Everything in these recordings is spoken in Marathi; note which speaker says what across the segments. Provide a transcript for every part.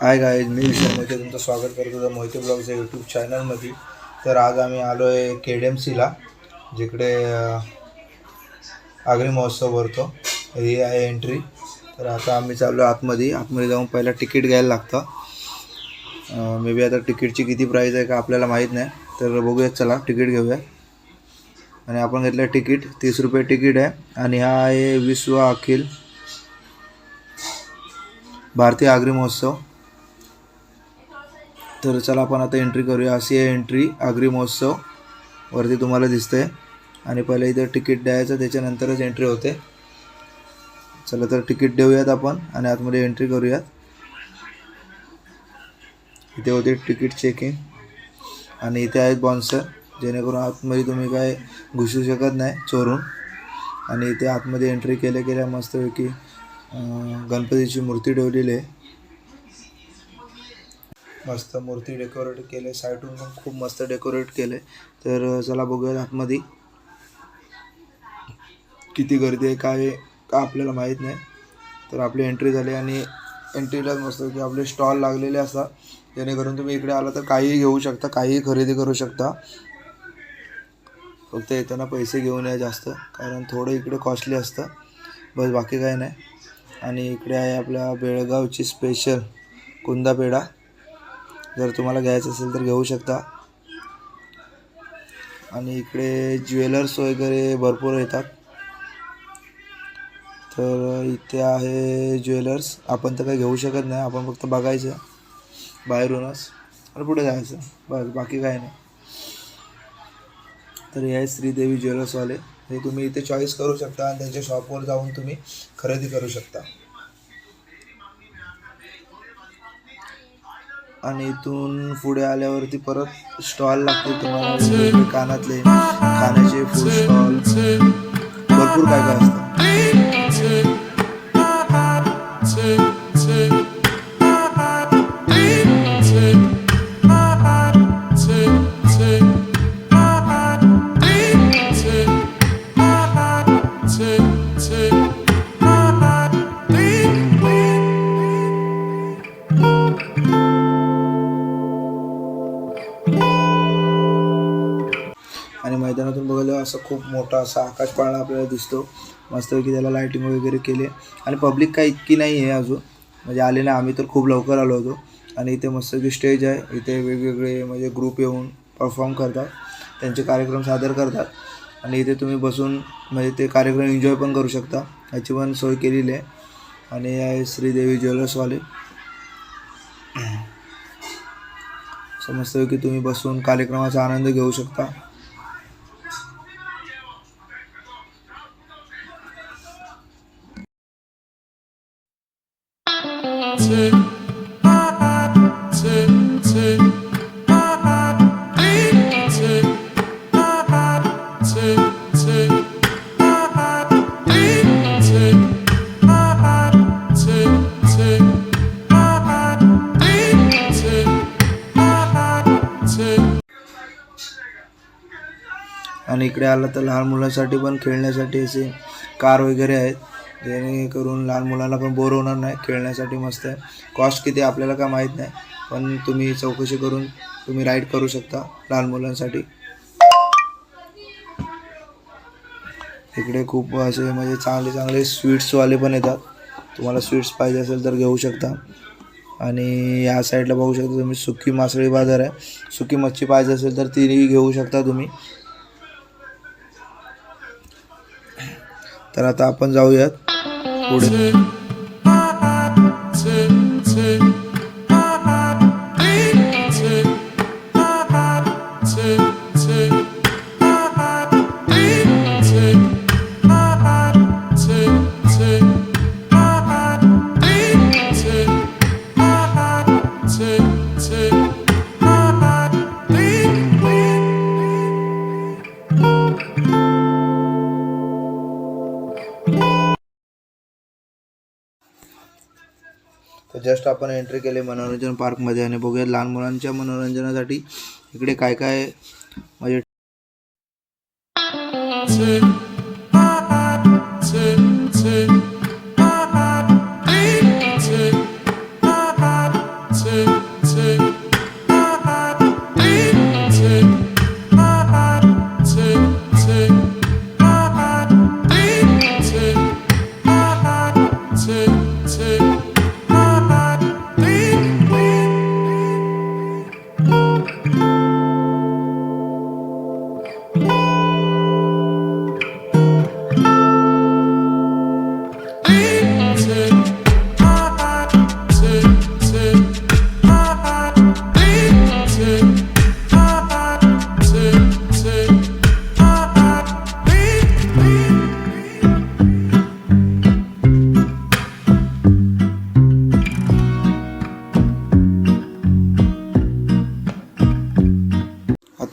Speaker 1: हाय गाय मी विशाल मोहिते तुमचं स्वागत करतो होतं मोहिते ब्लॉगच्या यूट्यूब चॅनलमध्ये तर आज आम्ही आलो आहे के डी एम सीला जिकडे आग्री आगरी महोत्सव भरतो. ही आहे एंट्री तर आता आम्ही चाललो आतमध्ये. आतमध्ये जाऊन पहिला तिकीट घ्यायला लागतं. मे बी आता तिकीटची किती प्राईज आहे का आपल्याला माहीत नाही. तर बघूयात चला तिकीट घेऊया. आणि आपण घेतलं तिकीट तीस रुपये तिकीट आहे. आणि हा आहे विश्व अखिल भारतीय आगरी महोत्सव. तर चला आपण आता एंट्री करूया. अशी आहे एंट्री आगरी महोत्सव. वरती तुम्हाला दिसतंय. आणि पहिले इथं तिकीट द्यायचं त्याच्यानंतरच एंट्री होते. चला तर तिकीट देऊयात आपण आणि आतमध्ये एंट्री करूयात. इथे होते तिकीट चेकिंग आणि इथे आहेत बॉन्सर जेणेकरून आतमध्ये तुम्ही काय घुसू शकत नाही चोरून. आणि इथे आतमध्ये एंट्री केल्या केल्या मस्तपैकी गणपतीची मूर्ती ठेवलेली आहे. मस्त मूर्ती डेकोरेट केले साईडून पण खूप मस्त डेकोरेट केले. तर चला बघूया आतमध्ये. किती गर्दी आहे काय आहे, का आपल्याला माहीत नाही. तर आपली एंट्री झाली आणि एंट्रीलाच मस्त की आपले स्टॉल लागलेले असतात. जेणेकरून तुम्ही इकडे आला तर काहीही घेऊ शकता काहीही खरेदी करू शकता. फक्त येताना पैसे घेऊन या जास्त कारण थोडं इकडे कॉस्टली असतं. बस बाकी काही नाही. आणि इकडे आहे आपल्या बेळगावची स्पेशल कुंदा पेढा जर तुम्हाला घ्यायचं असेल तर घेऊ शकता. आणि इकडे ज्वेलर्स वगैरे भरपूर येतात. तर इथे आहे ज्वेलर्स. आपण तर काही घेऊ शकत नाही. आपण फक्त बघायचं बाहेरूनच. आणि पुढे जायचं. बस बाकी काही नाही. तर हे आहे श्रीदेवी ज्वेलर्सवाले. हे तुम्ही इथे चॉईस करू शकता आणि त्यांच्या शॉपवर जाऊन तुम्ही खरेदी करू शकता. आणि इथून पुढे आल्यावरती परत स्टॉल लागते तुम्हाला. कानातले खाण्याचे फूड स्टॉल भरपूर काय काय असतं. मैदानातून बघायला असं खूप मोठा असा आकाश पाळणा आपल्याला दिसतो. मस्तपैकी त्याला लाईटिंग वगैरे केले. आणि पब्लिक काय इतकी नाही आहे अजून. म्हणजे आले ना आम्ही तर खूप लवकर आलो होतो. आणि इथे मस्तपैकी स्टेज आहे. इथे वेगवेगळे म्हणजे ग्रुप येऊन परफॉर्म करतात. त्यांचे कार्यक्रम सादर करतात. आणि इथे तुम्ही बसून म्हणजे ते कार्यक्रम एन्जॉय पण करू शकता. याची पण सोय केलेली आहे. आणि आहे श्रीदेवी ज्वेलर्सवाले असं मस्तपैकी तुम्ही बसून कार्यक्रमाचा आनंद घेऊ शकता. आणि इकडे आलं तर लहान मुलांसाठी पण खेळण्यासाठी असे कार वगैरे आहेत. जेणेकरून लहान मुलांना पण बोर होणार नाही. खेळण्यासाठी मस्त आहे. कॉस्ट किती आपल्याला काय माहीत नाही. पण तुम्ही चौकशी करून तुम्ही राईड करू शकता लहान मुलांसाठी. इकडे खूप असे म्हणजे चांगले चांगले स्वीट्सवाले पण येतात. तुम्हाला स्वीट्स पाहिजे असेल तर घेऊ शकता. आणि या साईडला बघू शकता तुम्ही सुकी मासळी बाजार आहे. सुकी मच्छी पाहिजे असेल तर तीही घेऊ शकता तुम्ही. तर आता आपण जाऊयात पुढे. तर जस्ट आपण एंट्री केली मनोरंजन पार्कमध्ये आणि बघूया लहान मुलांच्या मनोरंजनासाठी इकडे काय काय म्हणजे आता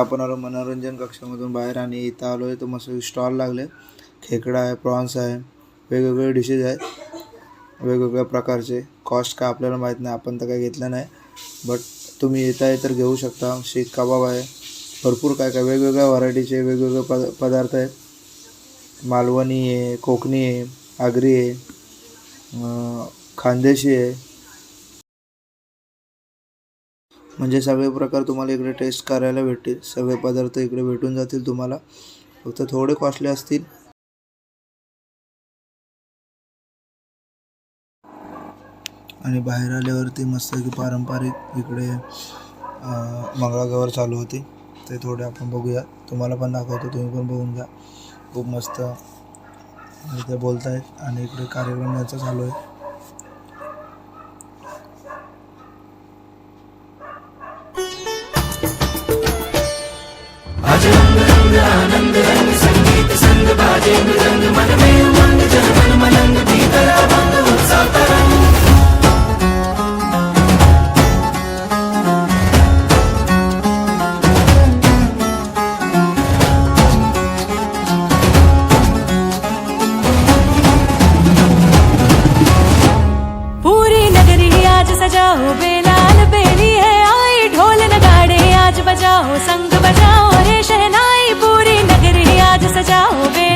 Speaker 1: आपण आलो मनोरंजन कक्षामधून बाहेर आणि इथं आलो आहे. तर मस्त स्टॉल लागले. खेकडा आहे प्रॉन्स आहे वेगवेगळे डिशेस आहेत. वेगवेगळ्या प्रकारचे. कॉस्ट काय आपल्याला माहीत नाही. आपण तर काही घेतलं नाही. बट तुम्ही येत आहे तर घेऊ शकता. शीख कबाब आहे. भरपूर काय काय वेगवेगळ्या व्हरायटीचे वेगवेगळे पद पदार्थ आहेत. मालवणी आहे कोकणी आहे आगरी आहे खानदेशी आहे. म्हणजे सगळे प्रकार तुम्हाला इकडे टेस्ट करायला भेटतील. सगळे पदार्थ इकडे भेटून जातील तुम्हाला. फक्त थोडे कॉस्टली असतील. आणि बाहेर आल्यावरती मस्त की पारंपरिक इकडे मंगळागौर चालू होती. ते थोडे आपण बघूया. तुम्हाला पण दाखवतो तुम्ही पण बघून घ्या. खूप मस्त. इथे बोलतायत आणि इकडे कार्यक्रम याचा चालू आहे.
Speaker 2: बजाओ बेलाल बेली है आई ढोल नगाड़े। आज बजाओ संग बजाओ रे शहनाई पूरी नगरी आज सजाओ बेलाल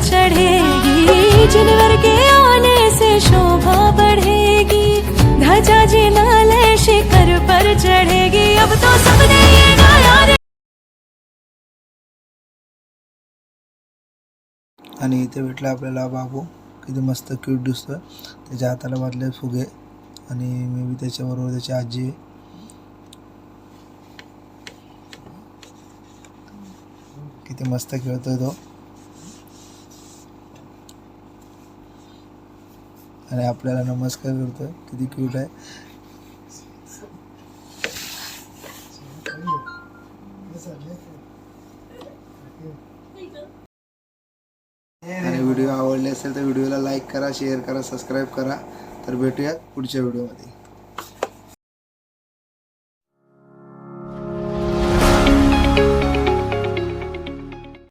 Speaker 2: चढ़ेगी जिनवर के आने से शोभा बढ़ेगी। ध्वजा जिनालय शिखर पर चढ़ेगी। अब तो सबने ये गाया रे।
Speaker 1: आणि इथे भेटला आपल्याला बाबू किती मस्त क्यूट दिसतोय. त्याच्या हाताला बांधले फुगे. आणि मे बी त्याच्याबरोबर त्याची आजी किती मस्त खेळतोय तो. आणि आपल्याला नमस्कार करतो किती क्यूट आहे. आणि व्हिडिओ आवडले असेल तर व्हिडिओला लाईक करा शेअर करा सबस्क्राईब करा. तर भेटूया पुढच्या व्हिडिओमध्ये